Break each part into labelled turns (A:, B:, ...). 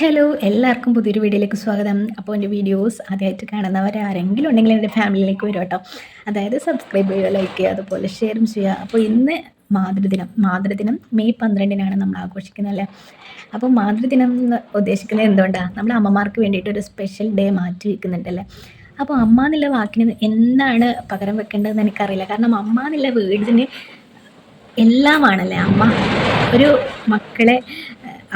A: Hello എല്ലാവർക്കും പുതിയൊരു വീഡിയോയിലേക്ക് സ്വാഗതം. അപ്പോൾ എന്റെ വീഡിയോസ് ആദ്യമായിട്ട് കാണുന്നവർ ആരെങ്കിലും ഉണ്ടെങ്കിൽ എന്റെ ഫാമിലിയിലേക്ക് വരും കേട്ടോ. അതായത് സബ്സ്ക്രൈബ് ചെയ്യുക ലൈക്ക് ചെയ്യുക അതുപോലെ ഷെയറും ചെയ്യുക. അപ്പോൾ ഇന്ന് മാതൃദിനം മാതൃദിനം മെയ് പന്ത്രണ്ടിനാണ് നമ്മൾ ആഘോഷിക്കുന്നത് അല്ലേ? അപ്പോൾ മാതൃദിനം എന്ന് ഉദ്ദേശിക്കുന്നത് എന്തുകൊണ്ടാണ് നമ്മൾ അമ്മമാർക്ക് വേണ്ടിയിട്ട് ഒരു സ്പെഷ്യൽ ഡേ മാറ്റി വയ്ക്കുന്നുണ്ടല്ലേ അപ്പോൾ അമ്മ എന്നുള്ള വാക്കിന് എന്താണ് പകരം വെക്കേണ്ടതെന്ന് എനിക്കറിയില്ല. കാരണം അമ്മ എന്നുള്ള വീടിന് എല്ലാമാണല്ലേ? അമ്മ ഒരു മക്കളെ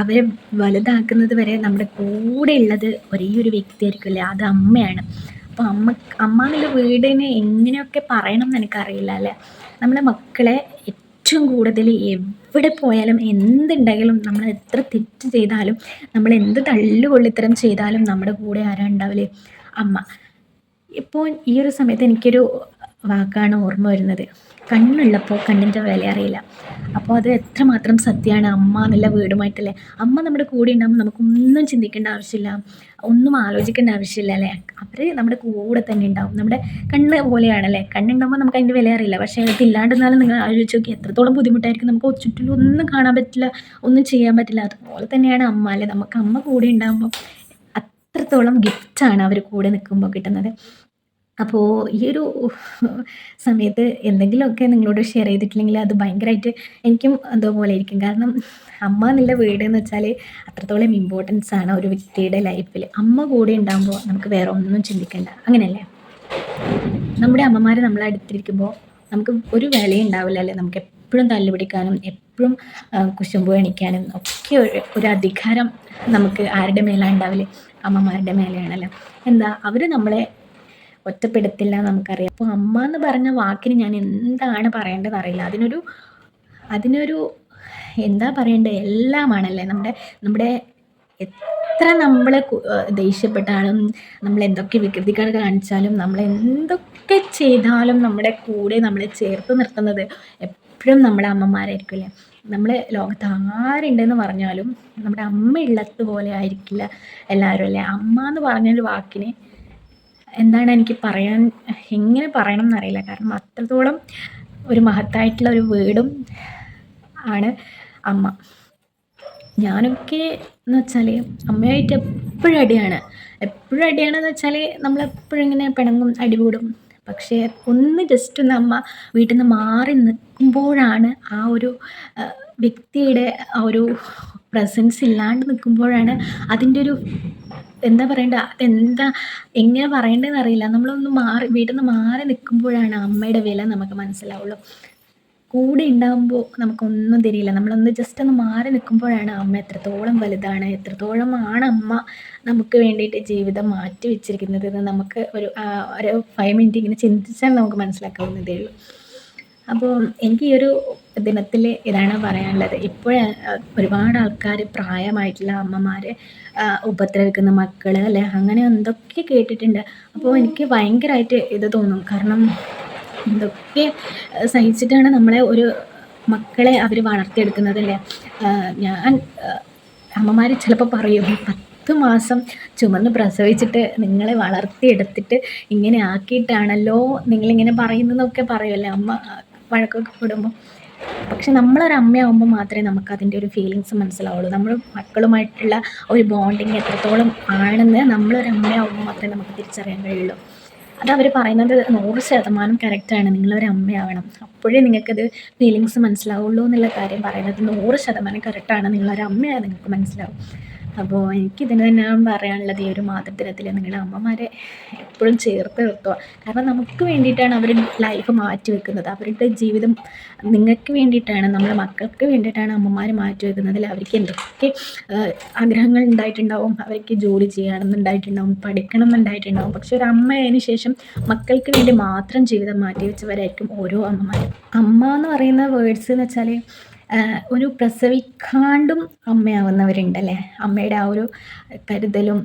A: അവരെ വലുതാക്കുന്നത് വരെ നമ്മുടെ കൂടെ ഉള്ളത് ഒരേ ഒരു വ്യക്തിയായിരിക്കുമല്ലേ? അത് അമ്മയാണ്. അപ്പോൾ അമ്മ അമ്മ എന്നുള്ള വീടിനെ എങ്ങനെയൊക്കെ പറയണം എന്ന് എനിക്കറിയില്ല അല്ലേ? നമ്മളെ മക്കളെ ഏറ്റവും കൂടുതൽ എവിടെ പോയാലും എന്തുണ്ടെങ്കിലും നമ്മൾ എത്ര തെറ്റ് ചെയ്താലും നമ്മൾ എന്ത് തള്ളുകൊള്ളിത്തരം ചെയ്താലും നമ്മുടെ കൂടെ ആരാ ഉണ്ടാവില്ലേ അമ്മ. ഇപ്പോൾ ഈ ഒരു സമയത്ത് എനിക്കൊരു വാക്കാണ് ഓർമ്മ വരുന്നത്. കണ്ണുള്ളപ്പോൾ കണ്ണിന്റെ വില അറിയില്ല. അപ്പോൾ അത് എത്രമാത്രം സത്യമാണ് അമ്മ എന്നുള്ള വീടുമായിട്ടല്ലേ? അമ്മ നമ്മുടെ കൂടെ ഉണ്ടാകുമ്പോൾ നമുക്കൊന്നും ചിന്തിക്കേണ്ട ആവശ്യമില്ല. ഒന്നും ആലോചിക്കേണ്ട ആവശ്യമില്ല അല്ലേ? അവർ നമ്മുടെ കൂടെ തന്നെ ഉണ്ടാവും. നമ്മുടെ കണ്ണ് പോലെയാണല്ലേ? കണ്ണുണ്ടാകുമ്പോൾ നമുക്ക് അതിന്റെ വില അറിയില്ല. പക്ഷേ അത് ഇല്ലാണ്ടിരുന്നാലും നിങ്ങൾ ആലോചിച്ച് നോക്കി എത്രത്തോളം ബുദ്ധിമുട്ടായിരിക്കും. നമുക്ക് ചുറ്റിലും ഒന്നും കാണാൻ പറ്റില്ല ഒന്നും ചെയ്യാൻ പറ്റില്ല. അതുപോലെ തന്നെയാണ് അമ്മ അല്ലേ? നമുക്ക് അമ്മ കൂടെ ഉണ്ടാകുമ്പോൾ അത്രത്തോളം ഗിഫ്റ്റാണ് അവർ കൂടെ നിൽക്കുമ്പോൾ കിട്ടുന്നത്. അപ്പോൾ ഈ ഒരു സമയത്ത് എന്തെങ്കിലുമൊക്കെ നിങ്ങളോട് ഷെയർ ചെയ്തിട്ടില്ലെങ്കിൽ അത് ഭയങ്കരമായിട്ട് എനിക്കും അതുപോലെ ആയിരിക്കും. കാരണം അമ്മ എന്നുള്ള വീട് എന്ന് വെച്ചാൽ അത്രത്തോളം ഇമ്പോർട്ടൻസ് ആണ് ഒരു വ്യക്തിയുടെ ലൈഫിൽ അമ്മ കൂടെ ഉണ്ടാകുമ്പോൾ നമുക്ക് വേറെ ഒന്നും ചിന്തിക്കണ്ട. അങ്ങനെയല്ലേ നമ്മുടെ അമ്മമാർ നമ്മളെ അടുത്തിരിക്കുമ്പോൾ നമുക്ക് ഒരു വിലയും ഉണ്ടാവില്ല അല്ലേ? നമുക്ക് എപ്പോഴും തല്ലുപിടിക്കാനും എപ്പോഴും കുശുമ്പ് കാണിക്കാനും ഒക്കെ ഒരു അധികാരം നമുക്ക് ആരുടെ മേലാണ് ഉണ്ടാവില്ലേ അമ്മമാരുടെ മേലെയാണല്ലോ. എന്താ അവർ നമ്മളെ ഒറ്റപ്പെടുത്തില്ല നമുക്കറിയാം. അപ്പോൾ അമ്മ എന്ന് പറഞ്ഞ വാക്കിന് ഞാൻ എന്താണ് പറയേണ്ടതെന്ന് അറിയില്ല. അതിനൊരു അതിനൊരു എന്താ പറയേണ്ടത്? എല്ലാമാണല്ലേ നമ്മുടെ നമ്മുടെ എത്ര നമ്മളെ ദേഷ്യപ്പെട്ടാലും നമ്മൾ എന്തൊക്കെ വികൃതികൾ കാണിച്ചാലും നമ്മൾ എന്തൊക്കെ ചെയ്താലും നമ്മുടെ കൂടെ നമ്മളെ ചേർത്ത് നിർത്തുന്നത് എപ്പോഴും നമ്മുടെ അമ്മമാരായിരിക്കില്ലേ നമ്മൾ ലോകത്ത് ആരുണ്ടെന്ന് പറഞ്ഞാലും നമ്മുടെ അമ്മ ഉള്ളത് പോലെ ആയിരിക്കില്ല എല്ലാവരും അല്ലേ? അമ്മ എന്ന് പറഞ്ഞൊരു വാക്കിന് എന്താണ് എനിക്ക് പറയാൻ എങ്ങനെ പറയണം എന്നറിയില്ല. കാരണം അത്രത്തോളം ഒരു മഹത്തായിട്ടുള്ള ഒരു വീടും ആണ് അമ്മ. ഞാനൊക്കെ എന്ന് വെച്ചാൽ അമ്മയായിട്ട് എപ്പോഴും അടിയാണ്. എപ്പോഴും അടിയാണെന്ന് വെച്ചാൽ നമ്മളെപ്പോഴും ഇങ്ങനെ പിണങ്ങും അടികൂടും. പക്ഷേ ഒന്ന് ജസ്റ്റ് ഒന്ന് അമ്മ വീട്ടിൽ നിന്ന് മാറി നിൽക്കുമ്പോഴാണ് ആ ഒരു വ്യക്തിയുടെ ആ ഒരു പ്രസൻസ് ഇല്ലാണ്ട് നിൽക്കുമ്പോഴാണ് അതിന്റെ ഒരു എന്താ പറയണ്ട? എന്താ എങ്ങനെ പറയേണ്ടതെന്ന് അറിയില്ല. നമ്മളൊന്ന് മാറി വീട്ടിൽ നിന്ന് മാറി നിൽക്കുമ്പോഴാണ് അമ്മയുടെ വില നമുക്ക് മനസ്സിലാവുള്ളൂ. കൂടെ ഉണ്ടാകുമ്പോൾ നമുക്കൊന്നും തിരിയില്ല. നമ്മളൊന്ന് ജസ്റ്റ് ഒന്ന് മാറി നിൽക്കുമ്പോഴാണ് അമ്മ എത്രത്തോളം വലുതാണ് എത്രത്തോളം ആണ് അമ്മ നമുക്ക് വേണ്ടിയിട്ട് ജീവിതം മാറ്റി വെച്ചിരിക്കുന്നത് എന്ന് നമുക്ക് ഒരു ഒരു ഫൈവ് മിനിറ്റ് ഇങ്ങനെ ചിന്തിച്ചാൽ നമുക്ക് മനസ്സിലാക്കാവുന്നതേ ഉള്ളൂ. അപ്പോൾ എനിക്ക് ഈ ഒരു ദിനത്തിൽ ഇതാണ് പറയാനുള്ളത്. ഇപ്പോൾ ഒരുപാട് ആൾക്കാർ പ്രായമായിട്ടുള്ള അമ്മമാരെ ഉപദ്രവിക്കുന്ന മക്കൾ അല്ലെ? അങ്ങനെ എന്തൊക്കെ കേട്ടിട്ടുണ്ട്. അപ്പോൾ എനിക്ക് ഭയങ്കരമായിട്ട് ഇത് തോന്നും. കാരണം എന്തൊക്കെ സഹിച്ചിട്ടാണ് നമ്മളെ ഒരു മക്കളെ അവർ വളർത്തിയെടുക്കുന്നത് അല്ലേ? ഞാൻ അമ്മമാർ ചിലപ്പോൾ പറയും പത്ത് മാസം ചുമന്ന് പ്രസവിച്ചിട്ട് നിങ്ങളെ വളർത്തിയെടുത്തിട്ട് ഇങ്ങനെ ആക്കിയിട്ടാണല്ലോ നിങ്ങളിങ്ങനെ പറയുന്നതെന്നൊക്കെ പറയുമല്ലേ അമ്മ വഴക്കൊക്കെ കൂടുമ്പോൾ പക്ഷെ നമ്മളൊരു അമ്മയാകുമ്പോൾ മാത്രമേ നമുക്ക് അതിന്റെ ഒരു ഫീലിങ്സ് മനസ്സിലാവുള്ളൂ. നമ്മൾ മക്കളുമായിട്ടുള്ള ഒരു ബോണ്ടിങ് എത്രത്തോളം ആണെന്ന് നമ്മളൊരു അമ്മയാകുമ്പോൾ മാത്രമേ നമുക്ക് തിരിച്ചറിയാൻ കഴിയുള്ളൂ. അത് അവർ പറയുന്നത് നൂറ് ശതമാനം കറക്റ്റാണ് നിങ്ങളൊരു അമ്മയാവണം. അപ്പോഴേ നിങ്ങൾക്കത് ഫീലിങ്സ് മനസ്സിലാവുള്ളൂ എന്നുള്ള കാര്യം പറയുന്നത് നൂറ് ശതമാനം കറക്റ്റാണ് നിങ്ങളൊരു അമ്മയാണ് നിങ്ങൾക്ക് മനസ്സിലാവും. അപ്പോൾ എനിക്കിതിന് തന്നെ പറയാനുള്ളത് ഈ ഒരു മാതൃദിനത്തിൽ നിങ്ങളുടെ അമ്മമാരെ എപ്പോഴും ചേർത്ത് നിർത്തുക. കാരണം നമുക്ക് വേണ്ടിയിട്ടാണ് അവർ ലൈഫ് മാറ്റി വെക്കുന്നത്. അവരുടെ ജീവിതം നിങ്ങൾക്ക് വേണ്ടിയിട്ടാണ് നമ്മുടെ മക്കൾക്ക് വേണ്ടിയിട്ടാണ് അമ്മമാർ മാറ്റി വെക്കുന്നതിൽ അവർക്ക് എന്തൊക്കെ ആഗ്രഹങ്ങൾ ഉണ്ടായിട്ടുണ്ടാവും. അവർക്ക് ജോലി ചെയ്യണമെന്നുണ്ടായിട്ടുണ്ടാവും പഠിക്കണം എന്നുണ്ടായിട്ടുണ്ടാവും പക്ഷെ ഒരു അമ്മയതിനു ശേഷം മക്കൾക്ക് വേണ്ടി മാത്രം ജീവിതം മാറ്റി വെച്ചവരായിരിക്കും ഓരോ അമ്മമാരും. അമ്മ എന്ന് പറയുന്ന വേർഡ്സ് എന്ന് വെച്ചാൽ ഒരു പ്രസവിക്കാണ്ടും അമ്മയാവുന്നവരുണ്ടല്ലേ? അമ്മയുടെ ആ ഒരു കരുതലും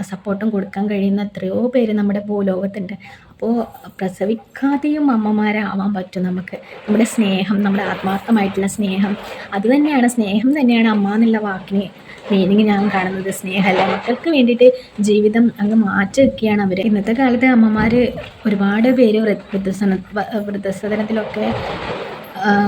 A: സപ്പോർട്ടും കൊടുക്കാൻ കഴിയുന്ന എത്രയോ പേര് നമ്മുടെ ഭൂലോകത്തുണ്ട്. അപ്പോൾ പ്രസവിക്കാതെയും അമ്മമാരാവാൻ പറ്റും നമുക്ക്. നമ്മുടെ സ്നേഹം നമ്മുടെ ആത്മാർത്ഥമായിട്ടുള്ള സ്നേഹം. അത് തന്നെയാണ് സ്നേഹം തന്നെയാണ് അമ്മ എന്നുള്ള വാക്കിന് മീനിങ് ഞാൻ കാണുന്നത്. സ്നേഹമല്ല മക്കൾക്ക് വേണ്ടിയിട്ട് ജീവിതം അങ്ങ് മാറ്റി വെക്കുകയാണ് അവർ ഇന്നത്തെ കാലത്ത് അമ്മമാർ ഒരുപാട് പേര് വൃദ്ധസന വൃദ്ധസദനത്തിലൊക്കെ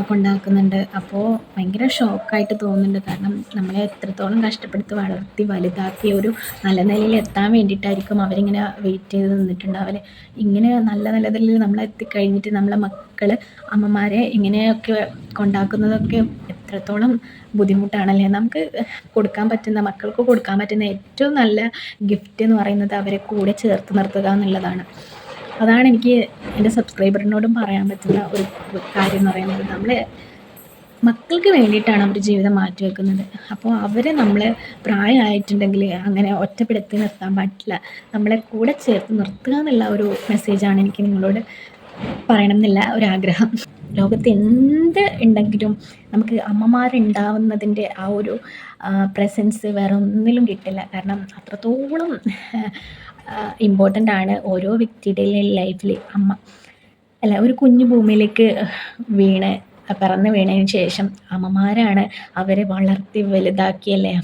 A: കൊണ്ടാക്കുന്നുണ്ട്. അപ്പോൾ ഭയങ്കര ഷോക്കായിട്ട് തോന്നുന്നുണ്ട്. കാരണം നമ്മളെ എത്രത്തോളം കഷ്ടപ്പെടുത്തി വളർത്തി വലുതാക്കി ഒരു നല്ല നിലയിൽ എത്താൻ വേണ്ടിയിട്ടായിരിക്കും അവരിങ്ങനെ വെയിറ്റ് ചെയ്ത് നിന്നിട്ടുണ്ടാവൽ ഇങ്ങനെ നല്ല നിലയിൽ നമ്മൾ എത്തിക്കഴിഞ്ഞിട്ട് നമ്മളെ മക്കൾ അമ്മമാരെ ഇങ്ങനെയൊക്കെ കൊണ്ടാക്കുന്നതൊക്കെ എത്രത്തോളം ബുദ്ധിമുട്ടാണല്ലേ? നമുക്ക് കൊടുക്കാൻ പറ്റുന്ന മക്കൾക്ക് കൊടുക്കാൻ പറ്റുന്ന ഏറ്റവും നല്ല ഗിഫ്റ്റ് എന്ന് പറയുന്നത് അവരെ കൂടെ ചേർത്ത് നിർത്തുക എന്നുള്ളതാണ്. അതാണ് എനിക്ക് എന്റെ സബ്സ്ക്രൈബറിനോടും പറയാൻ പറ്റുന്ന ഒരു കാര്യം എന്ന് പറയുന്നത് നമ്മൾ മക്കൾക്ക് വേണ്ടിയിട്ടാണ് അവർ ജീവിതം മാറ്റി വെക്കുന്നത്. അപ്പോൾ അവരെ നമ്മൾ പ്രായമായിട്ടുണ്ടെങ്കിൽ അങ്ങനെ ഒറ്റപ്പെടുത്തി നിർത്താൻ പറ്റില്ല നമ്മളെ കൂടെ ചേർത്ത് നിർത്തുക എന്നുള്ള ഒരു മെസ്സേജാണ് എനിക്ക് നിങ്ങളോട് പറയണം എന്നില്ല ഒരാഗ്രഹം ലോകത്ത് എന്ത് ഉണ്ടെങ്കിലും നമുക്ക് അമ്മമാരുണ്ടാവുന്നതിന്റെ ആ ഒരു പ്രസൻസ് വേറെ ഒന്നിലും കിട്ടില്ല. കാരണം അത്രത്തോളം ഇമ്പോർട്ടന്റ് ആണ് ഓരോ വ്യക്തിയുടെയും ലൈഫിൽ അമ്മ അല്ല ഒരു കുഞ്ഞു ഭൂമിയിലേക്ക് വീണ് പിറന്ന് വീണതിന് ശേഷം അമ്മമാരാണ് അവരെ വളർത്തി വലുതാക്കിയല്ലേ?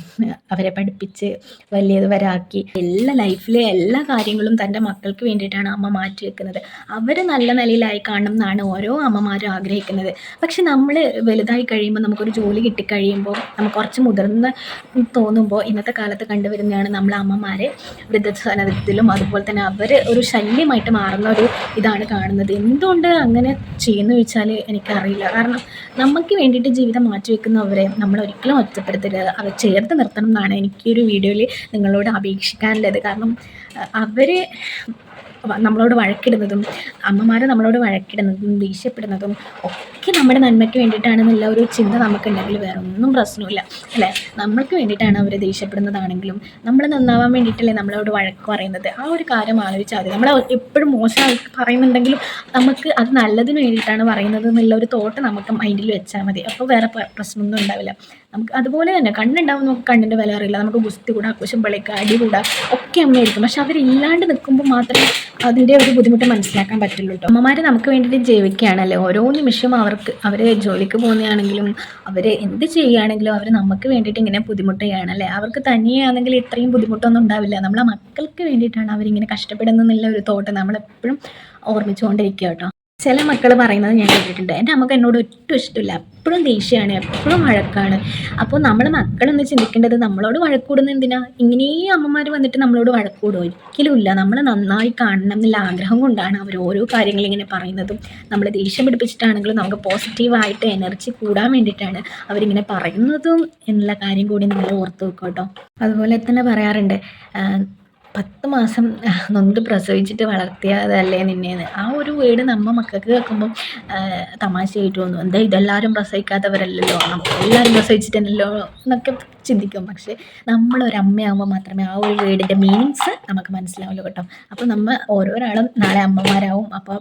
A: അവരെ പഠിപ്പിച്ച് വലിയത് വരാക്കി എല്ലാ ലൈഫിലെ എല്ലാ കാര്യങ്ങളും തന്റെ മക്കൾക്ക് വേണ്ടിയിട്ടാണ് അമ്മ മാറ്റി വെക്കുന്നത്. അവർ നല്ല നിലയിലായി കാണണം എന്നാണ് ഓരോ അമ്മമാരും ആഗ്രഹിക്കുന്നത്. പക്ഷെ നമ്മൾ വലുതായി കഴിയുമ്പോൾ നമുക്കൊരു ജോലി കിട്ടിക്കഴിയുമ്പോൾ നമുക്ക് കുറച്ച് മുതിർന്ന് തോന്നുമ്പോൾ ഇന്നത്തെ കാലത്ത് കണ്ടുവരുന്നതാണ് നമ്മൾ അമ്മമാരെ വൃദ്ധസനത്തിലും അതുപോലെ തന്നെ അവർ ഒരു ശല്യമായിട്ട് മാറുന്ന ഒരു ഇതാണ് കാണുന്നത്. എന്തുകൊണ്ട് അങ്ങനെ ചെയ്യുന്നു ചോദിച്ചാൽ എനിക്കറിയില്ല. കാരണം നമുക്ക് വേണ്ടിയിട്ട് ജീവിതം മാറ്റിവെക്കുന്നവരെ നമ്മൾ ഒരിക്കലും ഒറ്റപ്പെടുത്തരുത്. അവർ ചേർത്ത് നിർത്തണം എന്നാണ് എനിക്ക് ഈ ഒരു വീഡിയോയിൽ നിങ്ങളോട് അപേക്ഷിക്കാനുള്ളത്. കാരണം അവർ നമ്മളോട് വഴക്കിടുന്നതും അമ്മമാർ നമ്മളോട് വഴക്കിടുന്നതും ദേഷ്യപ്പെടുന്നതും ഒക്കെ നമ്മുടെ നന്മയ്ക്ക് വേണ്ടിയിട്ടാണെന്നുള്ള ഒരു ചിന്ത നമുക്കുണ്ടെങ്കിൽ വേറെ ഒന്നും പ്രശ്നമില്ല അല്ലേ? നമ്മൾക്ക് വേണ്ടിയിട്ടാണ് അവർ ദേഷ്യപ്പെടുന്നതാണെങ്കിലും നമ്മൾ നന്നാവാൻ വേണ്ടിയിട്ടല്ലേ നമ്മളോട് വഴക്ക് പറയുന്നത്. ആ ഒരു കാര്യം ആലോചിച്ചാൽ മതി. നമ്മൾ എപ്പോഴും മോശമായി പറയുന്നുണ്ടെങ്കിലും നമുക്ക് അത് നല്ലതിന് വേണ്ടിയിട്ടാണ് പറയുന്നത് എന്നുള്ള ഒരു തോട്ട് നമുക്ക് മൈൻഡിൽ വെച്ചാൽ മതി. അപ്പോൾ വേറെ പ്ര- പ്രശ്നമൊന്നും ഉണ്ടാവില്ല. നമുക്ക് അതുപോലെ തന്നെ കണ്ണുണ്ടാവും നമുക്ക് കണ്ണിന്റെ വില അറിയില്ല. നമുക്ക് ഗുസ്തി കൂടാ കുശുമ്പളിക്ക അടി കൂടാ ഒക്കെ അമ്മയായിരിക്കും. പക്ഷെ അവരില്ലാണ്ട് നിൽക്കുമ്പോൾ മാത്രമേ അതിന്റെ ഒരു ബുദ്ധിമുട്ട് മനസ്സിലാക്കാൻ പറ്റുള്ളൂ കേട്ടോ അമ്മമാർ നമുക്ക് വേണ്ടിയിട്ട് ജീവിക്കുകയാണല്ലേ ഓരോ നിമിഷവും അവർക്ക് അവർ ജോലിക്ക് പോകുന്നതാണെങ്കിലും അവർ എന്ത് ചെയ്യുകയാണെങ്കിലും അവർ നമുക്ക് വേണ്ടിയിട്ട് ഇങ്ങനെ ബുദ്ധിമുട്ടുകയാണല്ലേ അവർക്ക് തനിയാണെങ്കിൽ ഇത്രയും ബുദ്ധിമുട്ടൊന്നും ഉണ്ടാവില്ല. നമ്മളെ മക്കൾക്ക് വേണ്ടിയിട്ടാണ് അവരിങ്ങനെ കഷ്ടപ്പെടുന്നതെന്നുള്ള ഒരു തോട്ട് നമ്മളെപ്പോഴും ഓർമ്മിച്ചുകൊണ്ടിരിക്കുക കേട്ടോ ചില മക്കൾ പറയുന്നത് ഞാൻ കേട്ടിട്ടുണ്ട്. എന്റെ അമ്മയ്ക്ക് എന്നോട് ഒട്ടും ഇഷ്ടമില്ല. എപ്പോഴും ദേഷ്യമാണ് എപ്പോഴും വഴക്കാണ്. അപ്പോൾ നമ്മൾ മക്കളൊന്ന് ചിന്തിക്കേണ്ടത് നമ്മളോട് വഴക്കൂടുന്ന എന്തിനാ? ഇങ്ങനെയും അമ്മമാർ വന്നിട്ട് നമ്മളോട് വഴക്കൂടും ഒരിക്കലും ഇല്ല നമ്മൾ നന്നായി കാണണം എന്നുള്ള ആഗ്രഹം കൊണ്ടാണ് അവർ ഓരോ കാര്യങ്ങൾ ഇങ്ങനെ പറയുന്നതും. നമ്മൾ ദേഷ്യം പിടിപ്പിച്ചിട്ടാണെങ്കിലും നമുക്ക് പോസിറ്റീവായിട്ട് എനർജി കൂടാൻ വേണ്ടിയിട്ടാണ് അവരിങ്ങനെ പറയുന്നതും എന്നുള്ള കാര്യം കൂടി നമ്മൾ ഓർത്ത് വെക്കും കേട്ടോ. അതുപോലെ തന്നെ പറയാറുണ്ട് പത്ത് മാസം നൊന്ത് പ്രസവിച്ചിട്ട് വളർത്തിയതല്ലേ നിന്നേന്ന്. ആ ഒരു വീട് നമ്മ മക്കൾക്ക് കേൾക്കുമ്പം തമാശയായിട്ട് തോന്നും. എന്താ ഇതെല്ലാവരും പ്രസവിക്കാത്തവരല്ലല്ലോ? എല്ലാവരും പ്രസവിച്ചിട്ടല്ലോ എന്നൊക്കെ ചിന്തിക്കും. പക്ഷേ നമ്മളൊരമ്മയാകുമ്പോൾ മാത്രമേ ആ ഒരു വീടിന്റെ മീനിങ്സ് നമുക്ക് മനസ്സിലാവുള്ളൂ കേട്ടോ. അപ്പോൾ നമ്മൾ ഓരോരാളും നാളെ അമ്മമാരാവും. അപ്പോൾ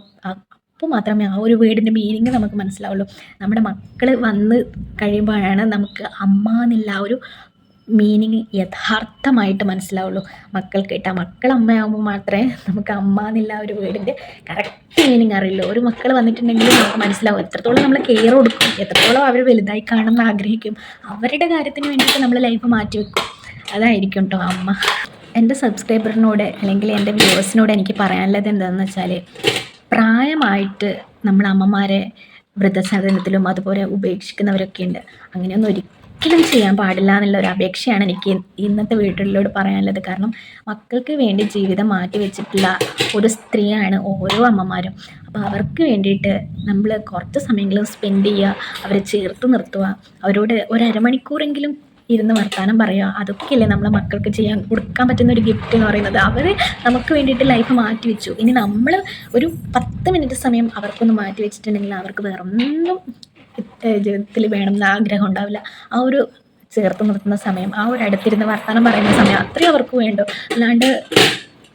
A: അപ്പോൾ മാത്രമേ ആ ഒരു വീടിന്റെ മീനിങ് നമുക്ക് മനസ്സിലാവുള്ളൂ. നമ്മുടെ മക്കൾ വന്ന് കഴിയുമ്പോഴാണ് നമുക്ക് അമ്മ എന്നുള്ള ഒരു മീനിങ് യഥാർത്ഥമായിട്ട് മനസ്സിലാവുള്ളൂ. മക്കൾക്ക് കേട്ടാ മക്കൾ അമ്മയാകുമ്പോൾ മാത്രമേ നമുക്ക് അമ്മ എന്നുള്ള ഒരു വീടിന്റെ കറക്റ്റ് മീനിങ് അറിയുള്ളൂ. ഒരു മക്കൾ വന്നിട്ടുണ്ടെങ്കിൽ നമുക്ക് മനസ്സിലാവും എത്രത്തോളം നമ്മൾ കെയർ കൊടുക്കും എത്രത്തോളം അവർ വലുതായി കാണണമെന്ന് ആഗ്രഹിക്കും. അവരുടെ കാര്യത്തിന് വേണ്ടിയിട്ട് നമ്മൾ ലൈഫ് മാറ്റി വെക്കും. അതായിരിക്കും കേട്ടോ അമ്മ. എന്റെ സബ്സ്ക്രൈബറിനോട് അല്ലെങ്കിൽ എന്റെ വ്യൂവേഴ്സിനോട് എനിക്ക് പറയാനുള്ളത് എന്താണെന്ന് വെച്ചാൽ പ്രായമായിട്ട് നമ്മൾ അമ്മമാരെ വൃദ്ധസദനത്തിലും അതുപോലെ ഉപേക്ഷിക്കുന്നവരൊക്കെ ഉണ്ട്. അങ്ങനെയൊന്നും ഒരിക്കലും ചെയ്യാൻ പാടില്ല എന്നുള്ള ഒരു അപേക്ഷയാണ് എനിക്ക് ഇന്നത്തെ വീട്ടിലോട് പറയാനുള്ളത്. കാരണം മക്കൾക്ക് വേണ്ടി ജീവിതം മാറ്റി വെച്ചിട്ടുള്ള ഒരു സ്ത്രീയാണ് ഓരോ അമ്മമാരും. അപ്പോൾ അവർക്ക് വേണ്ടിയിട്ട് നമ്മൾ കുറച്ച് സമയങ്ങളും സ്പെൻഡ് ചെയ്യുക അവരെ ചേർത്ത് നിർത്തുക അവരോട് ഒരു ഇരുന്ന് വർത്താനം പറയുക അതൊക്കെയല്ലേ നമ്മളെ മക്കൾക്ക് ചെയ്യാൻ കൊടുക്കാൻ പറ്റുന്ന ഒരു ഗിഫ്റ്റ് എന്ന് പറയുന്നത്. അവർ നമുക്ക് വേണ്ടിയിട്ട് ലൈഫ് മാറ്റി വെച്ചു. ഇനി നമ്മൾ ഒരു പത്ത് മിനിറ്റ് സമയം അവർക്കൊന്ന് മാറ്റി വെച്ചിട്ടുണ്ടെങ്കിൽ അവർക്ക് വേറെ ജീവിതത്തിൽ വേണമെന്ന് ആഗ്രഹം ഉണ്ടാവില്ല. ആ ഒരു ചേർത്ത് നിർത്തുന്ന സമയം ആ ഒരു അടുത്തിരുന്ന് വർത്തമാനം പറയുന്ന സമയം അത്രയും അവർക്ക് വേണ്ടു. അല്ലാണ്ട്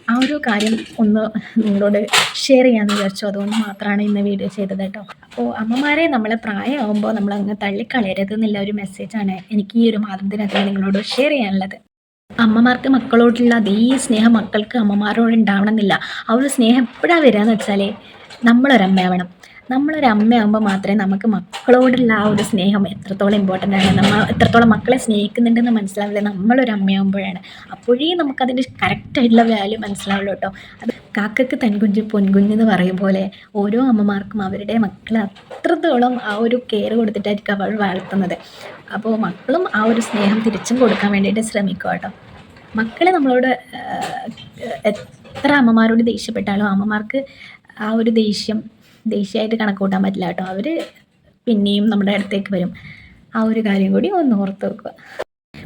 A: ആ ഒരു കാര്യം ഒന്ന് നിങ്ങളോട് ഷെയർ ചെയ്യാമെന്ന് വിചാരിച്ചു. അതുകൊണ്ട് മാത്രമാണ് ഇന്ന് വീഡിയോ ചെയ്തത് കേട്ടോ. അപ്പോൾ അമ്മമാരെ നമ്മളെ പ്രായമാകുമ്പോൾ നമ്മൾ അങ്ങ് തള്ളിക്കളയരുത് എന്നുള്ള ഒരു മെസ്സേജാണ് എനിക്ക് ഈ ഒരു മാതൃദിനത്തിൽ നിങ്ങളോട് ഷെയർ ചെയ്യാനുള്ളത്. അമ്മമാർക്ക് മക്കളോടുള്ള അതേ സ്നേഹം മക്കൾക്ക് അമ്മമാരോട് ഉണ്ടാവണം എന്നില്ല ആ ഒരു സ്നേഹം എപ്പോഴാണ് വരിക എന്ന് വെച്ചാൽ നമ്മളൊരമ്മയാവണം. നമ്മളൊരു അമ്മയാകുമ്പോൾ മാത്രമേ നമുക്ക് മക്കളോടുള്ള ആ ഒരു സ്നേഹം എത്രത്തോളം ഇമ്പോർട്ടന്റ് ആണ്. നമ്മൾ എത്രത്തോളം മക്കളെ സ്നേഹിക്കുന്നുണ്ടെന്ന് മനസ്സിലാവില്ല. നമ്മളൊരു അമ്മയാകുമ്പോഴാണ് അപ്പോഴേ നമുക്കതിന്റെ കറക്റ്റായിട്ടുള്ള വാല്യൂ മനസ്സിലാവുള്ളൂ കേട്ടോ. അത് കാക്കക്ക് തൻകുഞ്ഞ് പൊൻകുഞ്ഞ് എന്ന് പറയും പോലെ ഓരോ അമ്മമാർക്കും അവരുടെ മക്കളെ അത്രത്തോളം ആ ഒരു കെയർ കൊടുത്തിട്ടായിരിക്കും അവൾ വളർത്തുന്നത്. അപ്പോൾ മക്കളും ആ ഒരു സ്നേഹം തിരിച്ചും കൊടുക്കാൻ വേണ്ടിയിട്ട് ശ്രമിക്കുക കേട്ടോ. മക്കളെ നമ്മളോട് എത്ര അമ്മമാരോട് ദേഷ്യപ്പെട്ടാലും അമ്മമാർക്ക് ആ ഒരു ദേഷ്യം ദേഷ്യമായിട്ട് കണക്ക് കൂട്ടാൻ പറ്റില്ല കേട്ടോ. അവർ പിന്നെയും നമ്മുടെ അടുത്തേക്ക് വരും. ആ ഒരു കാര്യം കൂടി ഒന്ന് ഓർത്ത് വെക്കുക.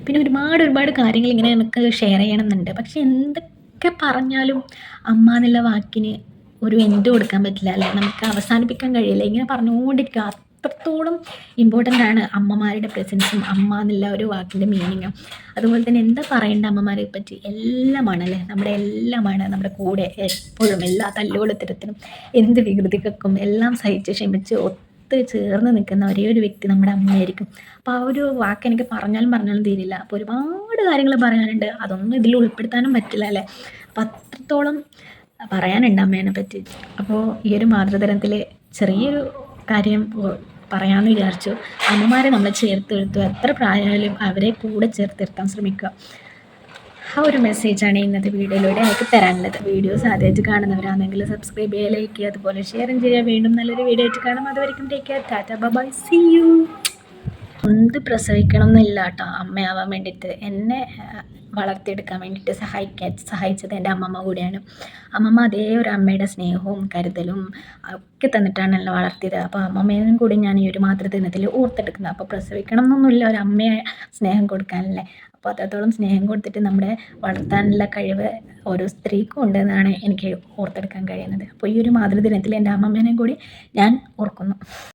A: പിന്നെ ഒരുപാട് ഒരുപാട് കാര്യങ്ങൾ ഇങ്ങനെ നമുക്ക് ഷെയർ ചെയ്യണമെന്നുണ്ട്. പക്ഷെ എന്തൊക്കെ പറഞ്ഞാലും അമ്മ എന്നുള്ള വാക്കിന് ഒരു എൻഡ് കൊടുക്കാൻ പറ്റില്ല. അല്ലേ നമുക്ക് അവസാനിപ്പിക്കാൻ കഴിയില്ല. ഇങ്ങനെ പറഞ്ഞുകൊണ്ടിരിക്കുക. അത്രത്തോളം ഇമ്പോർട്ടന്റ് ആണ് അമ്മമാരുടെ പ്രസൻസും അമ്മ എന്നുള്ള ഒരു വാക്കിന്റെ മീനിങ്ങും അതുപോലെ തന്നെ എന്താ പറയേണ്ട അമ്മമാരെ പറ്റി? എല്ലാമാണ് അല്ലേ? നമ്മുടെ എല്ലാമാണ് നമ്മുടെ കൂടെ എപ്പോഴും എല്ലാ തല്ലുകൊളുത്തരത്തിനും എന്ത് വികൃതികൾക്കും എല്ലാം സഹിച്ച് ക്ഷമിച്ച് ഒത്തിരി ചേർന്ന് നിൽക്കുന്ന ഒരേ ഒരു വ്യക്തി നമ്മുടെ അമ്മയായിരിക്കും. അപ്പോൾ ആ ഒരു വാക്ക് എനിക്ക് പറഞ്ഞാലും പറഞ്ഞാലും തീരില്ല. അപ്പോൾ ഒരുപാട് കാര്യങ്ങൾ പറയാനുണ്ട്. അതൊന്നും ഇതിൽ ഉൾപ്പെടുത്താനും പറ്റില്ല അല്ലേ? അപ്പോൾ അത്രത്തോളം പറയാനുണ്ട് അമ്മേനെ പറ്റി. അപ്പോൾ ഈ ഒരു മാതൃതരത്തിൽ ചെറിയൊരു കാര്യം പറയാമെന്ന് വിചാരിച്ചു. അമ്മമാരെ നമ്മൾ ചേർത്തെടുത്തു. എത്ര പ്രായമായാലും അവരെ കൂടെ ചേർത്തെടുക്കാൻ ശ്രമിക്കുക. ആ ഒരു മെസ്സേജാണ് ഇന്നത്തെ വീഡിയോയിലൂടെ എനിക്ക് തരാനുള്ളത്. വീഡിയോസ് ആദ്യമായിട്ട് കാണുന്നവരാണെങ്കിൽ സബ്സ്ക്രൈബ് ചെയ്യുക ലൈക്ക് ചെയ്യുക അതുപോലെ ഷെയറും ചെയ്യുക. വീണ്ടും നല്ലൊരു വീഡിയോ ആയിട്ട് കാണാം. അതുവരെയും take care tata bye see you എന്ത് പ്രസവിക്കണം എന്നില്ല കേട്ടോ അമ്മയാവാൻ വേണ്ടിയിട്ട്. എന്നെ വളർത്തിയെടുക്കാൻ വേണ്ടിയിട്ട് സഹായിക്കാൻ സഹായിച്ചത് എന്റെ അമ്മമ്മ കൂടിയാണ്. അമ്മമ്മ അതേ ഒരു അമ്മയുടെ സ്നേഹവും കരുതലും ഒക്കെ തന്നിട്ടാണ് എന്നെ വളർത്തിയത്. അപ്പോൾ അമ്മമ്മേനും കൂടി ഞാൻ ഈ ഒരു മാതൃദിനത്തിൽ ഓർത്തെടുക്കുന്നത്. അപ്പോൾ പ്രസവിക്കണം എന്നൊന്നുമില്ല ഒരു അമ്മയെ സ്നേഹം കൊടുക്കാനല്ലേ. അപ്പോൾ അത്രത്തോളം സ്നേഹം കൊടുത്തിട്ട് നമ്മുടെ വളർത്താനുള്ള കഴിവ് ഓരോ സ്ത്രീക്കും ഉണ്ടെന്നാണ് എനിക്ക് ഓർത്തെടുക്കാൻ കഴിയുന്നത്. അപ്പോൾ ഈ ഒരു മാതൃദിനത്തിൽ എന്റെ അമ്മമ്മേനെയും കൂടി ഞാൻ ഓർക്കുന്നു.